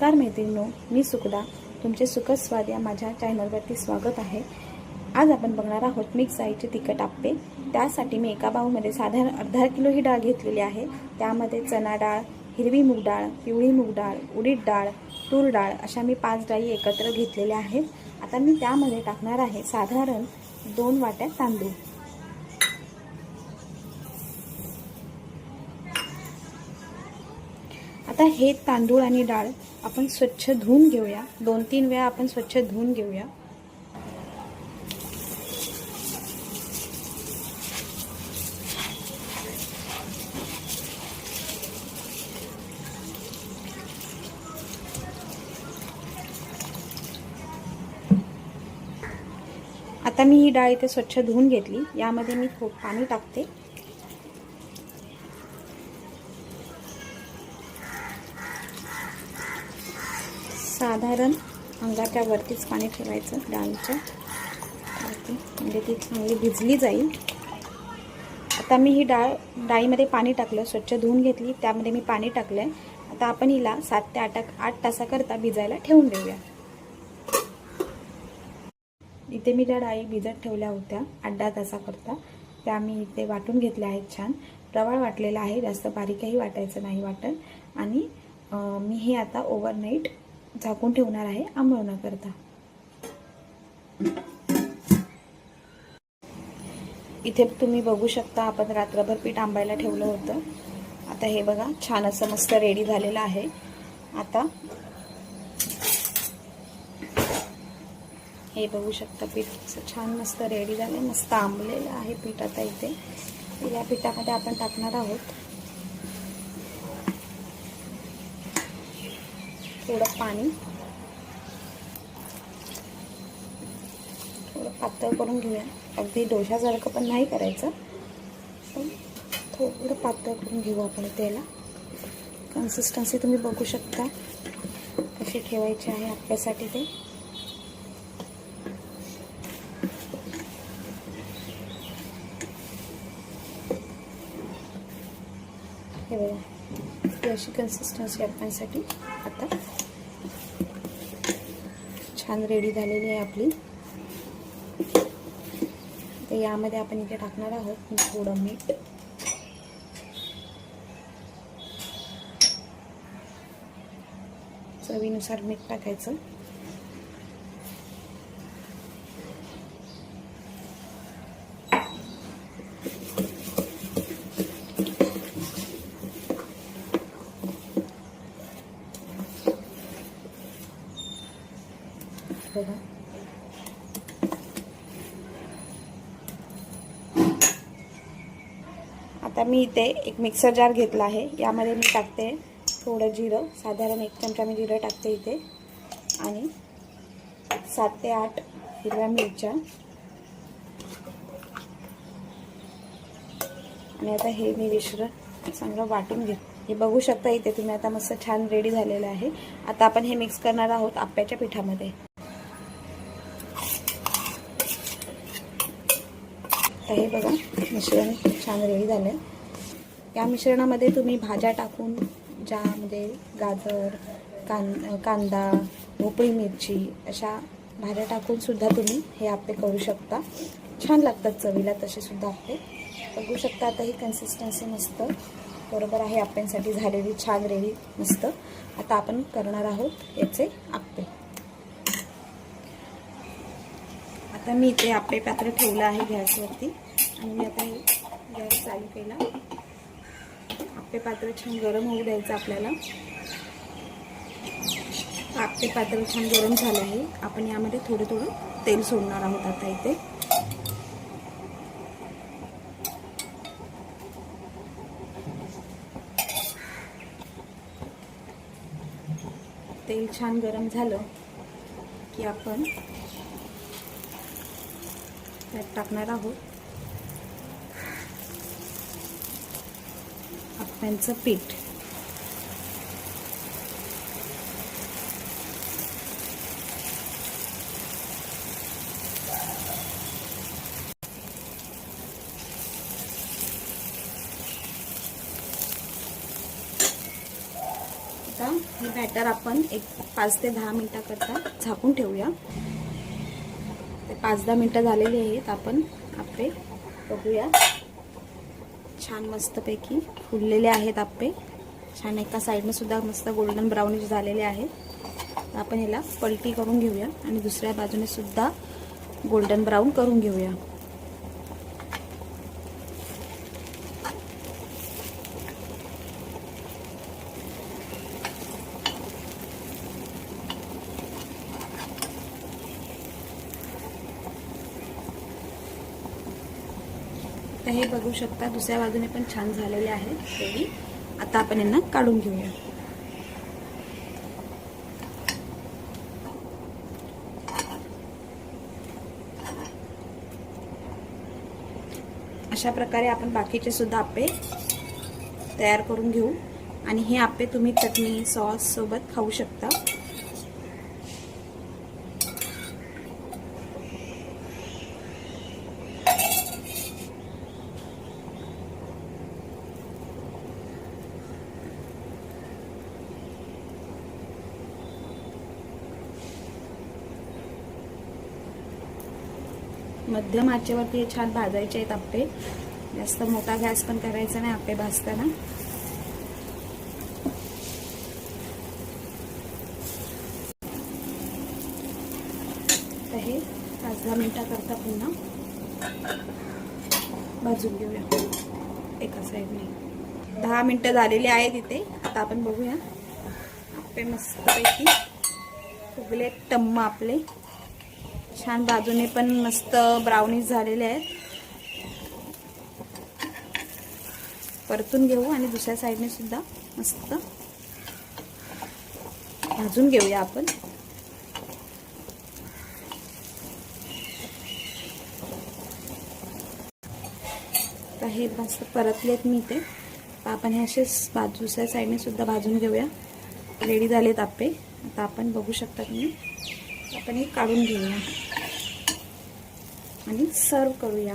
नमस्कार मैत्रिणीनो मी सुखदा. तुमचे सुखद स्वाद या माझ्या चॅनलवरती स्वागत आहे. आज आपण बघणार आहोत मिक्स आईचे तिखट आप्पे. त्यासाठी मी एका बाऊमध्ये साधारण अर्धा किलो ही डाळ घेतलेली आहे. त्यामध्ये चना डाळ हिरवी मूग डाळ पिवळी मूग डाळ उडीद डाळ तूर डाळ अशा मी पाच डाळी एकत्र घेतलेल्या आहेत. आता मी त्यामध्ये टाकणार आहे साधारण दोन वाट्या तांदूळ आता हे तांदूळ आणि डाळ आपण स्वच्छ धुवून घेऊया. दोन तीन वेळा आपण स्वच्छ धुवून घेऊया. आता मी ही डाळ इथे स्वच्छ धुवून घेतली. यामध्ये मी खूप पाणी टाकते. साधारण अंगाच्या वरतीच पाणी ठेवायचं डाळीच्या वरती. म्हणजे ती चांगली भिजली जाईल. आता मी ही डाळ डाळीमध्ये पाणी टाकलं स्वच्छ धुवून घेतली त्यामध्ये मी पाणी टाकलं आता आपण हिला सात ते आठ आठ तासाकरता भिजायला ठेवून देऊया. इथे मी त्या डाळी भिजत ठेवल्या होत्या आठ दहा तासाकरता त्या मी इथे वाटून घेतल्या आहेत छान. प्रवाळ वाटलेला आहे जास्त बारीकही वाटायचं नाही वाटत. आणि मी हे आता ओव्हरनाईट झाकून ठेवणार आहे आंबवण्याकरता. इथे तुम्ही बघू शकता आपण रात्रभर पीठ आंबायला ठेवलं होतं. आता हे बघा छान असं मस्त रेडी झालेलं आहे. आता हे बघू शकता पीठ असं छान मस्त रेडी झालं मस्त आंबलेलं आहे पीठ आता इथे. या पिठामध्ये आपण टाकणार आहोत. थोडं पाणी. थोडं पातळ करून घेऊया. अगदी डोशासारखं पण नाही करायचं. पण थोडं पातळ करून घेऊ आपण त्याला. कन्सिस्टन्सी तुम्ही बघू शकता. कशी ठेवायची आहे आपल्यासाठी ते. हे बघा. अशी कन्सिस्टन्सी आपल्यासाठी. आता छान रेडी झालेली आहे आपली. तर यामध्ये आपण इथे टाकणार आहोत थोडं मीठ. चवीनुसार मीठ टाकायचं. बघा आता मी इथे एक मिक्सर जार घेतला आहे. यामध्ये मी टाकते थोडं जिरं. साधारण एक चमचा मी जिरं टाकते इथे. आणि सात ते आठ हिरव्या मिरच्या. आणि आता हे मी मिश्रण चांगलं वाटून घेत. हे बघू शकता इथे तुम्ही आता मस्त छान रेडी झालेलं आहे. आता आपण हे मिक्स करणार आहोत आप्याच्या पिठामध्ये. आता हे बघा मिश्रण छान रेडी झालं या मिश्रणामध्ये तुम्ही भाज्या टाकून ज्यामध्ये म्हणजे गाजर कां कांदा भोपळी मिरची अशा भाज्या टाकूनसुद्धा तुम्ही हे आप्पे करू शकता. छान लागतात चवीला तसेसुद्धा आप्पे बघू शकता आता ही कन्सिस्टन्सी मस्त. बरोबर आहे आप्यांसाठी झालेली छान रेडी मस्त. आता आपण करणार आहोत याचे आप्पे. आता मी इथे आपले पात्र ठेवलं आहे गॅसवरती. आणि मी आता हे गॅस चालू केला. आपले पात्र छान गरम होऊ द्यायचं आपल्याला. आपले पात्र छान गरम झालं आहे. आपण यामध्ये थोडं थोडं तेल सोडणार आहोत आता इथे. तेल छान गरम झालं की आपण त्यात टाकणार आहोत. आप्यांचं पीठ. आता हे बॅटर आपण एक पाच ते दहा मिनटाकरता झाकून ठेवूया. पाच दहा मिनटं झालेली आहेत. आपण आपे बघूया. छान मस्तपैकी फुललेले आहेत आप्पे. छान एका साईडनं सुद्धा मस्त गोल्डन ब्राऊनिश झालेले आहेत. आपण ह्याला पलटी करून घेऊया आणि दुसऱ्या बाजूने सुद्धा गोल्डन ब्राऊन करून घेऊया. आता हे बघू शकता दुसऱ्या बाजूने पण छान झालेले आहेत तेही. आता आपण यांना काढून घेऊया. अशा प्रकारे आपण बाकीचे सुद्धा आप्पे तयार करून घेऊ. आणि हे आप्पे तुम्ही चटणी सॉस सोबत खाऊ शकता. मध्यम आचेवरती हे छान भाजायचे आहेत आप्पे जास्त मोठा गॅस पण करायचा नाही आप्पे भाजताना. तर हे पाच दहा मिनिटाकरता पुन्हा. भाजून घेऊया. एका साईडने. दहा मिनटं झालेली आहेत इथे. आता आपण बघूया. आप्पे मस्तपैकी उगले टम्म आपले. छान बाजूने पण मस्त ब्राउनीज झालेले आहेत. परतून घेऊ आणि दुसऱ्या साईडने सुद्धा मस्त. भाजून घेऊया आपण. तर हे मस्त परतलेत मी ते आपण हे असेच बाजू दुसऱ्या साईडने सुद्धा भाजून घेऊया. रेडी झालेत आपे आता आपण बघू शकता तुम्ही. आपण हे काढून घेऊया. आणि सर्व करूया.